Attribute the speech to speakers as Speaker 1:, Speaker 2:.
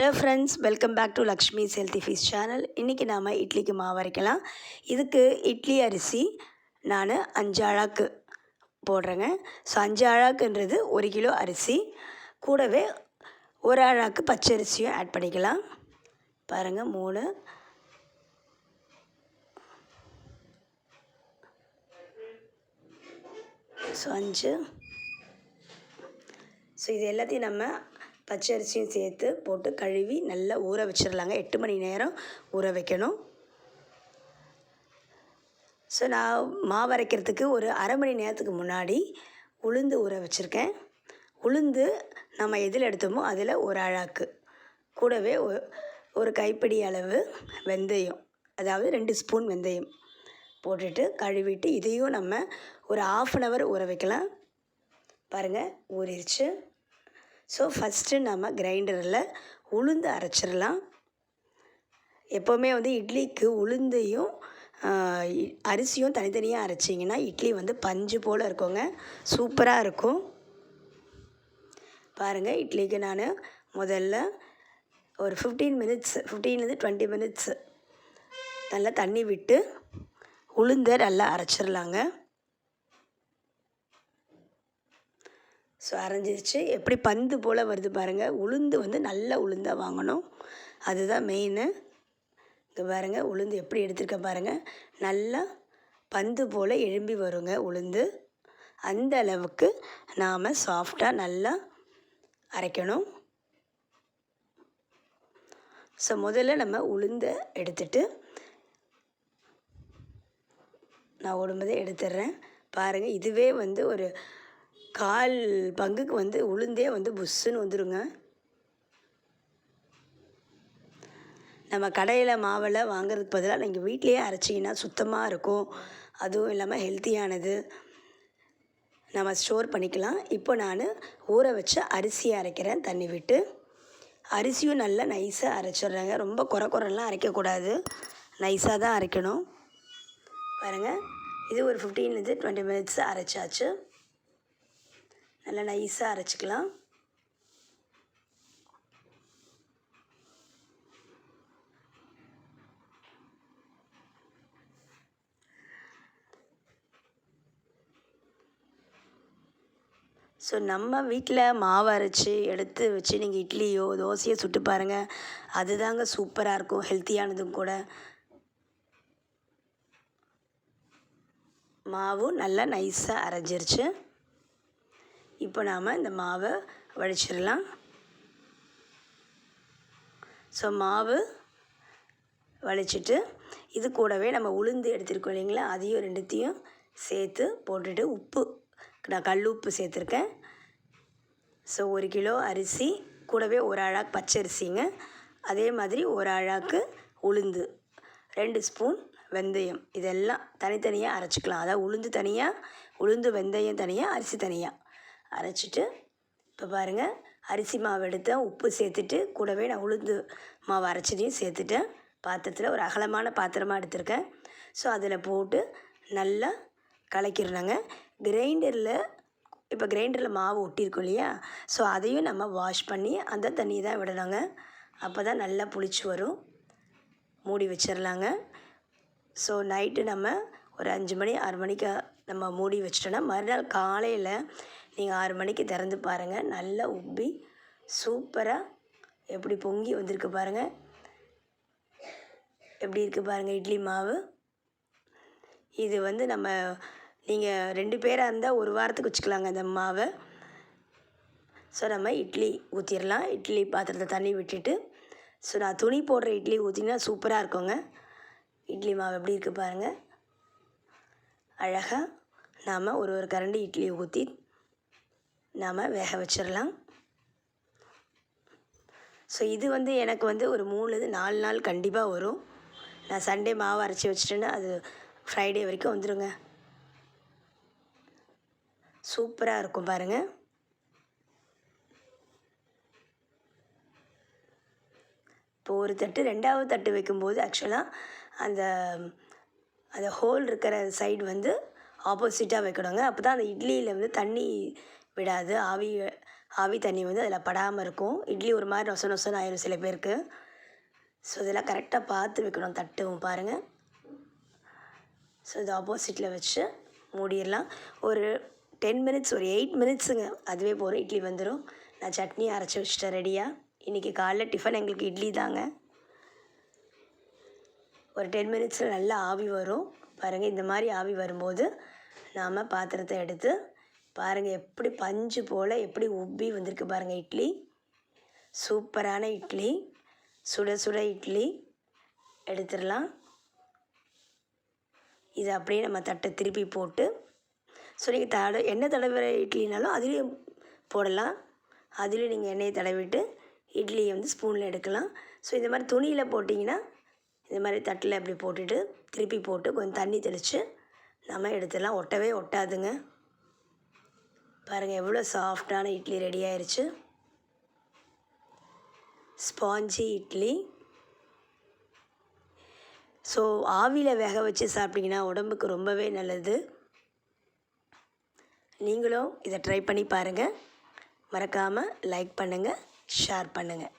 Speaker 1: Hello friends welcome back to Lakshmi healthy fees channel இன்றைக்கி நாம் இட்லிக்கு மாவு அரைக்கலாம். இதுக்கு இட்லி அரிசி நான் அஞ்சு அழாக்கு போடுறேங்க. ஸோ அஞ்சு அழாக்குன்றது ஒரு கிலோ அரிசி. கூடவே ஒரு அழாக்கு பச்சரிசியும் ஆட் பண்ணிக்கலாம். பாருங்கள் மூணு. ஸோ அஞ்சு. ஸோ இது எல்லாத்தையும் நம்ம பச்சரிசியும் சேர்த்து போட்டு கழுவி நல்லா ஊற வச்சிடலாங்க எட்டு மணி நேரம் ஊற வைக்கணும். ஸோ நான் மாவு அரைக்கிறதுக்கு ஒரு அரை மணி நேரத்துக்கு முன்னாடி உளுந்து ஊற வச்சுருக்கேன். உளுந்து நம்ம எதில் எடுத்தோமோ அதில் ஒரு அழாக்கு. கூடவே ஒரு கைப்பிடி அளவு வெந்தயம் அதாவது ரெண்டு ஸ்பூன் வெந்தயம் போட்டுட்டு கழுவிட்டு இதையும் நம்ம ஒரு ஆஃப் அன் ஹவர் ஊற வைக்கலாம். பாருங்கள் ஊறிடுச்சு ஸோ ஃபஸ்ட்டு நம்ம கிரைண்டரில் உளுந்து அரைச்சிடலாம். எப்போவுமே வந்து இட்லிக்கு உளுந்தையும் அரிசியும் தனித்தனியாக அரைச்சிங்கன்னா இட்லி வந்து பஞ்சு போல் இருக்குங்க. சூப்பராக இருக்கும். பாருங்கள் இட்லிக்கு நான் முதல்ல ஒரு ஃபிஃப்டீன் மினிட்ஸ் ஃபிஃப்டீன்லேருந்து டுவெண்ட்டி மினிட்ஸ் நல்லா தண்ணி விட்டு உளுந்தை நல்லா அரைச்சிடலாங்க. ஸோ அரைஞ்சிருச்சு. எப்படி பந்து போல் வருது பாருங்கள் உளுந்து வந்து நல்ல உளுந்தாக வாங்கணும். அதுதான் மெயின் இங்கே பாருங்கள் உளுந்து எப்படி எடுத்திருக்க பாருங்கள் நல்லா பந்து போல் எழும்பி வருங்க உளுந்து. அந்த அளவுக்கு நாம் சாஃப்டாக நல்லா அரைக்கணும். ஸோ முதல்ல நம்ம உளுந்தை எடுத்துட்டு நான் உடம்பதை எடுத்துடுறேன் பாருங்கள் இதுவே வந்து ஒரு கால் பங்குக்கு வந்து உளுந்தே வந்து புஷ்ஷுன்னு வந்துருங்க. நம்ம கடையில் மாவில் வாங்குறதுக்கு பதிலாக நீங்கள் வீட்லேயே அரைச்சிங்கன்னா சுத்தமாக இருக்கும். அதுவும் இல்லாமல் ஹெல்த்தியானது நம்ம ஸ்டோர் பண்ணிக்கலாம். இப்போ நான் ஊற வச்சு அரிசியை அரைக்கிறேன். தண்ணி விட்டு அரிசியும் நல்லா நைஸாக அரைச்சிடுறேங்க. ரொம்ப குறை குறைலாம் அரைக்கக்கூடாது நைஸாக தான் அரைக்கணும். பாருங்கள் இது ஒரு ஃபிஃப்டீன்லேருந்து டுவெண்ட்டி மினிட்ஸ் அரைச்சாச்சு. நல்லா நைஸாக அரைச்சிக்கலாம். ஸோ நம்ம வீட்டில் மாவு அரைச்சி எடுத்து வச்சு நீங்கள் இட்லியோ தோசையோ சுட்டு பாருங்கள் அதுதாங்க சூப்பராக இருக்கும் ஹெல்த்தியானதும் கூட. மாவும் நல்லா நைஸாக அரைஞ்சிருச்சு. இப்போ நாம் இந்த மாவை வடிச்சிடலாம். ஸோ மாவு வலிச்சிட்டு இது கூடவே நம்ம உளுந்து எடுத்துருக்கோம் இல்லைங்களா? அதையும் ரெண்டுத்தையும் சேர்த்து போட்டுட்டு உப்பு நான் கல் உப்பு சேர்த்துருக்கேன். ஸோ ஒரு கிலோ அரிசி கூடவே ஒரு அழாக்கு பச்சரிசிங்க. அதே மாதிரி ஒரு அழாக்கு உளுந்து ரெண்டு ஸ்பூன் வெந்தயம். இதெல்லாம் தனித்தனியாக அரைச்சிக்கலாம். அதாவது உளுந்து தனியாக உளுந்து வெந்தயம் தனியாக அரிசி தனியாக அரைச்சிட்டு இப்போ பாருங்கள் அரிசி மாவு எடுத்தேன் உப்பு சேர்த்துட்டு கூடவே நான் உளுந்து மாவு அரைச்சதையும் சேர்த்துட்டேன் பாத்திரத்தில் ஒரு அகலமான பாத்திரமாக எடுத்திருக்கேன். ஸோ அதில் போட்டு நல்லா கலக்கிடுறாங்க கிரைண்டரில் இப்போ கிரைண்டரில் மாவு ஒட்டியிருக்கோம் இல்லையா? ஸோ அதையும் நம்ம வாஷ் பண்ணி அந்த தண்ணியை தான் விடணுங்க. அப்போ தான் நல்லா புளிச்சு வரும். மூடி வச்சிடலாங்க ஸோ நைட்டு நம்ம ஒரு அஞ்சு மணி ஆறு மணிக்கு நம்ம மூடி வச்சிட்டோன்னா மறுநாள் காலையில் நீங்கள் ஆறு மணிக்கு திறந்து பாருங்கள் நல்லா உப்பி சூப்பராக எப்படி பொங்கி வந்திருக்கு பாருங்கள் எப்படி இருக்குது பாருங்கள் இட்லி மாவு. இது வந்து நம்ம நீங்கள் ரெண்டு பேராக இருந்தால் ஒரு வாரத்துக்கு வச்சுக்கலாங்க இந்த மாவை. ஸோ நம்ம இட்லி ஊற்றிடலாம் இட்லி பாத்திரத்தை தண்ணி விட்டுட்டு ஸோ நான் துணி போடுற இட்லி ஊற்றினா சூப்பராக இருக்குங்க. இட்லி மாவு எப்படி இருக்குது பாருங்கள் அழகாக நாம் ஒரு ஒரு கரண்டி இட்லி ஊற்றி நாம் வேக வச்சிடலாம் ஸோ இது வந்து எனக்கு வந்து ஒரு மூணுலேருந்து நாலு நாள் கண்டிப்பாக வரும். நான் சண்டே மாவு அரைச்சி வச்சிட்டேன்னா அது ஃப்ரைடே வரைக்கும் வந்துடுங்க சூப்பராக இருக்கும் பாருங்கள் இப்போ ஒரு தட்டு ரெண்டாவது தட்டு வைக்கும்போது ஆக்சுவலாக அந்த அந்த ஹோல் இருக்கிற சைடு வந்து ஆப்போசிட்டாக வைக்கணுங்க. அப்போ தான் அந்த இட்லியில் வந்து தண்ணி விடாது ஆவி ஆவி தண்ணி வந்து அதில் படாமல் இருக்கும். இட்லி ஒரு மாதிரி நொச நொசன்னு ஆயிரும் சில பேருக்கு. ஸோ இதெல்லாம் கரெக்டாக பார்த்து வைக்கணும். தட்டுவோம் பாருங்கள் ஸோ இது ஆப்போசிட்டில் வச்சு மூடிடலாம். ஒரு டென் மினிட்ஸ் ஒரு எயிட் மினிட்ஸுங்க அதுவே போகிறோம் இட்லி வந்துடும் நான் சட்னி அரைச்சி வச்சுட்டேன் ரெடியாக இன்றைக்கி காலைல டிஃபன் எங்களுக்கு இட்லி தாங்க. ஒரு டென் மினிட்ஸில் நல்லா ஆவி வரும். பாருங்கள் இந்த மாதிரி ஆவி வரும்போது நாம் பாத்திரத்தை எடுத்து பாருங்கள் எப்படி பஞ்சு போல் எப்படி உப்பி வந்திருக்கு பாருங்கள் இட்லி. சூப்பரான இட்லி. சுட சுட இட்லி. எடுத்துடலாம். இதை அப்படியே நம்ம தட்டை திருப்பி போட்டு ஸோ நீங்கள் தட எண்ணெய் தடவை இட்லினாலும் அதுலேயும் போடலாம். அதுலேயும் நீங்கள் எண்ணெயை தடவிட்டு இட்லியை வந்து ஸ்பூனில் எடுக்கலாம். ஸோ இந்த மாதிரி துணியில் போட்டிங்கன்னா இந்த மாதிரி தட்டில் அப்படி போட்டுட்டு திருப்பி போட்டு கொஞ்சம் தண்ணி தெளித்து நம்ம எடுத்துடலாம். ஒட்டவே ஒட்டாதுங்க. பாருங்கள் எவ்வளோ சாஃப்டான இட்லி ரெடி ஆயிடுச்சு ஸ்பாஞ்சி இட்லி. ஸோ ஆவியில் வேக வச்சு சாப்பிட்டிங்கன்னா உடம்புக்கு ரொம்பவே நல்லது. நீங்களும் இதை ட்ரை பண்ணி பாருங்கள் மறக்காமல் லைக் பண்ணுங்கள் ஷேர் பண்ணுங்கள்